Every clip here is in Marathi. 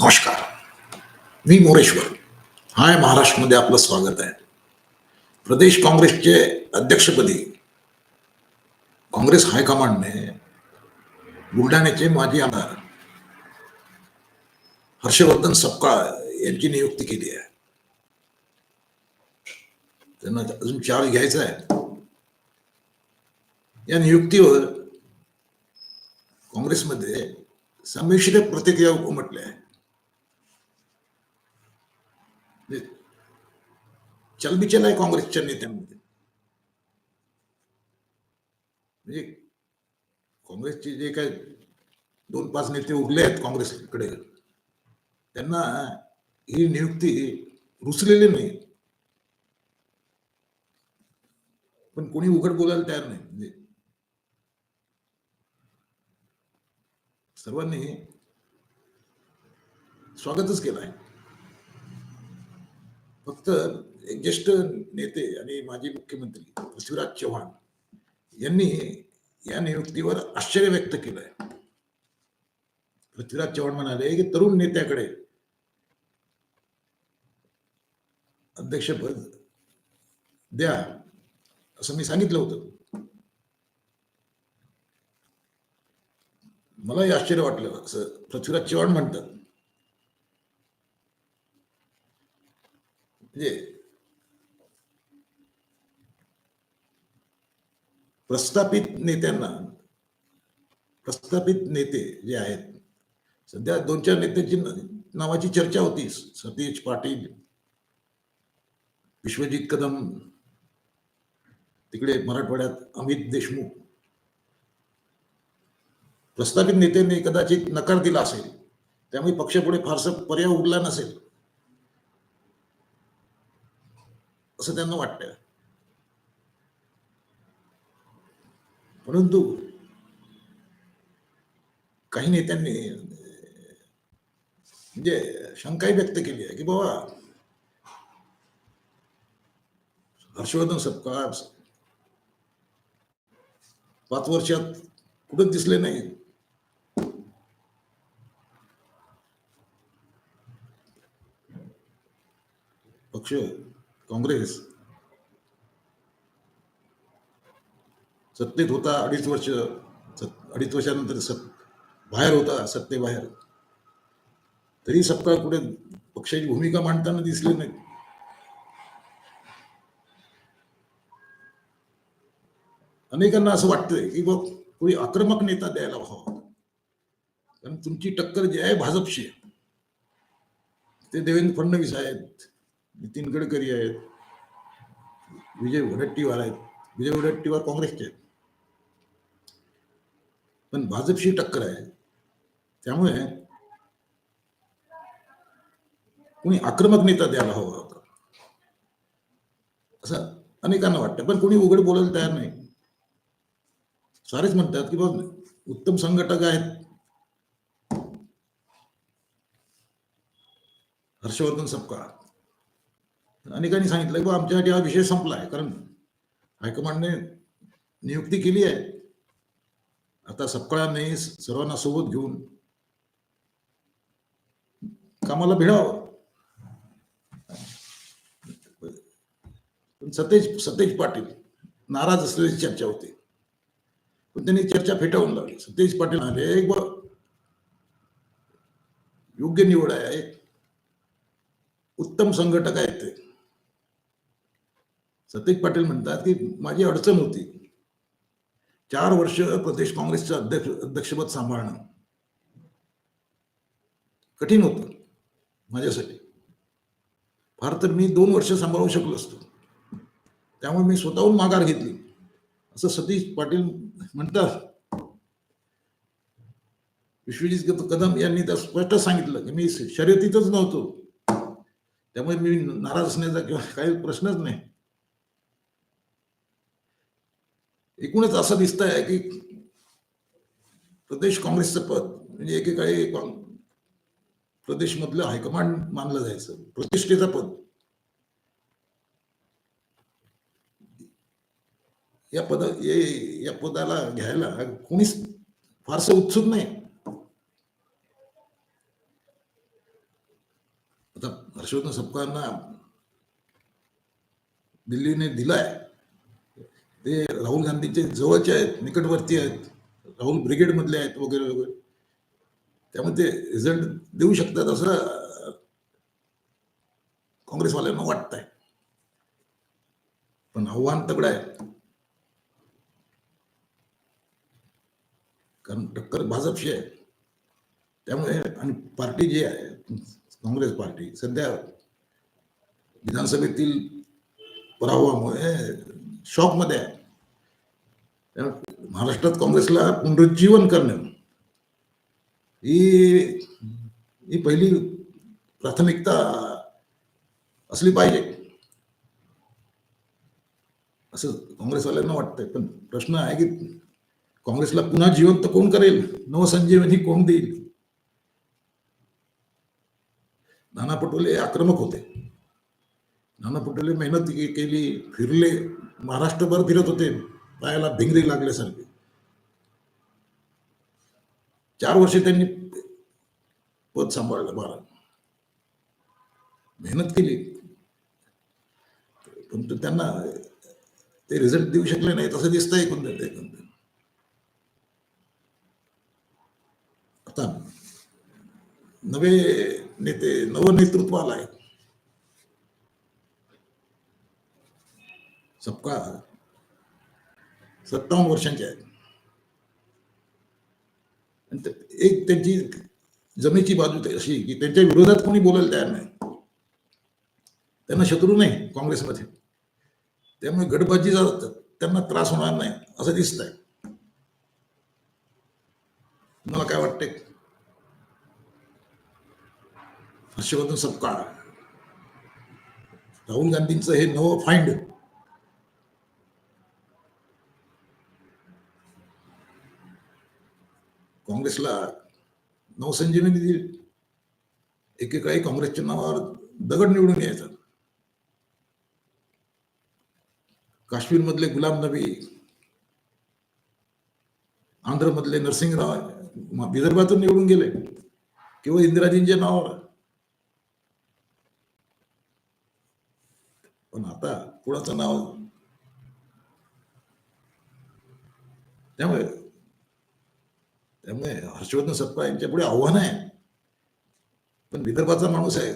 नमस्कार. मी मोरेश्वर. हाय महाराष्ट्रमध्ये आपलं स्वागत आहे. प्रदेश काँग्रेसचे अध्यक्षपदी काँग्रेस हायकमांडने बुलढाण्याचे माजी आमदार हर्षवर्धन सपकाळ यांची नियुक्ती केली आहे. त्यांना अजून चार्ज घ्यायचा आहे. या नियुक्तीवर काँग्रेसमध्ये संमिश्र प्रतिक्रिया उमटल्या आहे म्हणजे चलबिचल आहे काँग्रेसच्या नेत्यांमध्ये. म्हणजे काँग्रेसचे जे काय दोन पाच नेते उरले आहेत काँग्रेसकडे त्यांना ही नियुक्ती रुचलेली नाही. पण कोणी उघड बोलायला तयार नाही. म्हणजे सर्वांनी स्वागतच केलं आहे. फक्त एक ज्येष्ठ नेते आणि माजी मुख्यमंत्री पृथ्वीराज चव्हाण यांनी या नियुक्तीवर आश्चर्य व्यक्त केलं आहे पृथ्वीराज चव्हाण म्हणाले की तरुण नेत्याकडे अध्यक्षपद द्या असं मी सांगितलं होतं. मलाही आश्चर्य वाटलं असं पृथ्वीराज चव्हाण म्हणतात. म्हणजे प्रस्थापित नेत्यांना प्रस्थापित नेते जे आहेत सध्या दोन चार नेत्यांची नावाची चर्चा होती. सतीश पाटील विश्वजित कदम तिकडे मराठवाड्यात अमित देशमुख. प्रस्थापित नेत्यांनी कदाचित नकार दिला असेल त्यामुळे पक्षापुढे फारसा पर्याय उरला नसेल. असं त्यांना वाटतं परंतु काही नेत्यांनी म्हणजे शंकाही व्यक्त केली आहे की बाबा हर्षवर्धन सपकाळ पाच वर्षात कुठंच दिसले नाही. पक्ष काँग्रेस. सत्तेत होता अडीच वर्ष अडीच वर्षानंतर सत बाहेर होता सत्तेबाहेर. तरी सपकाळ कुठे पक्षाची भूमिका मांडताना दिसली नाही. अनेकांना असं वाटतंय की बघ कोणी आक्रमक नेता द्यायला हवा. कारण तुमची टक्कर जी आहे भाजपशी आहे. ते देवेंद्र फडणवीस आहेत. नितीन गडकरी आहेत विजय वडट्टीवार आहेत. विजय वडट्टीवार काँग्रेसचे आहेत. पण भाजपशी टक्कर आहे. त्यामुळे कोणी आक्रमक नेता द्यायला हवा होता. असं अनेकांना वाटतं. पण कोणी उघड बोलायला तयार नाही. सारेच म्हणतात की बघ उत्तम संघटक आहेत. हर्षवर्धन सपकाळ अनेकांनी सांगितलं की बा आमच्यासाठी हा विषय संपला आहे कारण हायकमांडने नियुक्ती केली आहे. आता सपकाळांनी सर्वांना सोबत घेऊन कामाला भिडावं. पण सतेज सतेज पाटील नाराज असल्याची चर्चा होती. पण त्यांनी चर्चा फेटाळून लावली. सतेज पाटील आले एक बा योग्य निवड आहे. उत्तम संघटक आहेत ते. सतीक पाटील म्हणतात की माझी अडचण होती. चार वर्ष प्रदेश काँग्रेसचं अध्यक्ष अध्यक्षपद सांभाळणं. कठीण होतं माझ्यासाठी. फार तर मी दोन वर्ष सांभाळू शकलो असतो. त्यामुळे मी स्वतःहून माघार घेतली. असं सतीश पाटील म्हणतात. विश्वजित कदम यांनी तर स्पष्ट सांगितलं की मी शर्यतीतच नव्हतो. त्यामुळे मी नाराज असण्याचा किंवा काही प्रश्नच नाही. एकूणच असं दिसत आहे की प्रदेश काँग्रेसचं पद म्हणजे एकेकाळी प्रदेश प्रदेशमधलं हायकमांड मानलं जायचं प्रतिष्ठेचं पद. या पद या पदाला घ्यायला कोणीच फारसं उत्सुक नाही. आता हर्षवर्धन सपकाळांना दिल्लीने दिलाय. ते राहुल गांधींचे जवळचे आहेत निकटवर्ती आहेत राहुल ब्रिगेड मधले आहेत वगैरे वगैरे. त्यामुळे ते रिझल्ट देऊ शकतात असं काँग्रेसवाल्यांना वाटतंय. पण आव्हान तगड आहे. कारण टक्कर भाजपशी आहे. त्यामुळे आणि पार्टी जी आहे काँग्रेस पार्टी सध्या विधानसभेतील पराभवामुळे शॉकमध्ये आहे. महाराष्ट्रात काँग्रेसला पुनरुज्जीवन करणं ही ही पहिली प्राथमिकता असली पाहिजे. असं काँग्रेसवाल्यांना वाटतंय. पण प्रश्न आहे की काँग्रेसला पुन्हा जिवंत कोण करेल? नवसंजीवनी कोण देईल? नाना पटोले आक्रमक होते. नाना पटोले मेहनत केली फिरले महाराष्ट्रभर फिरत होते. पायाला भिंगरी लागल्यासारखी. चार वर्षे त्यांनी पद सांभाळलं बारा मेहनत केली. पण त्यांना ते रिझल्ट देऊ शकले नाही तसं दिसतंय एकंदरीत एकंदरीत. आता नवे नेते नवनेतृत्व आलाय. सबका सत्तावन्न वर्षांचे आहेत. एक त्यांची जमेची बाजू अशी की त्यांच्या विरोधात कोणी बोलायला तयार नाही. त्यांना शत्रू नाही काँग्रेसमध्ये. त्यामुळे गटबाजीचा त्यांना त्रास होणार नाही असं दिसतंय. तुम्हाला काय वाटतंय? हर्षवर्धन सपकाळ. राहुल गांधींचं हे नवं फाइंड काँग्रेसला नवसंजीवनी दिली एकेकाळी काँग्रेसच्या नावावर दगड निवडून यायचा. काश्मीरमधले गुलाम नबी आंध्रमधले नरसिंहराव म- विदर्भातून निवडून गेले. केवळ इंदिराजींच्या नावावर. पण आता कुणाचं नाव? त्यामुळे त्यामुळे हर्षवर्धन सपकाळ यांच्या पुढे आव्हान आहे. पण विदर्भाचा माणूस आहे.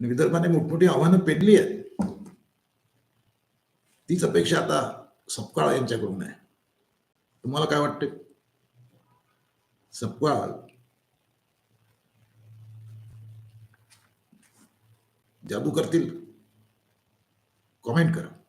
विदर्भाने मोठमोठी आव्हानं पेरली आहेत. तीच अपेक्षा आता सपकाळ यांच्याकडून आहे. तुम्हाला काय वाटते? सपकाळ जादू करतील? कॉमेंट करा.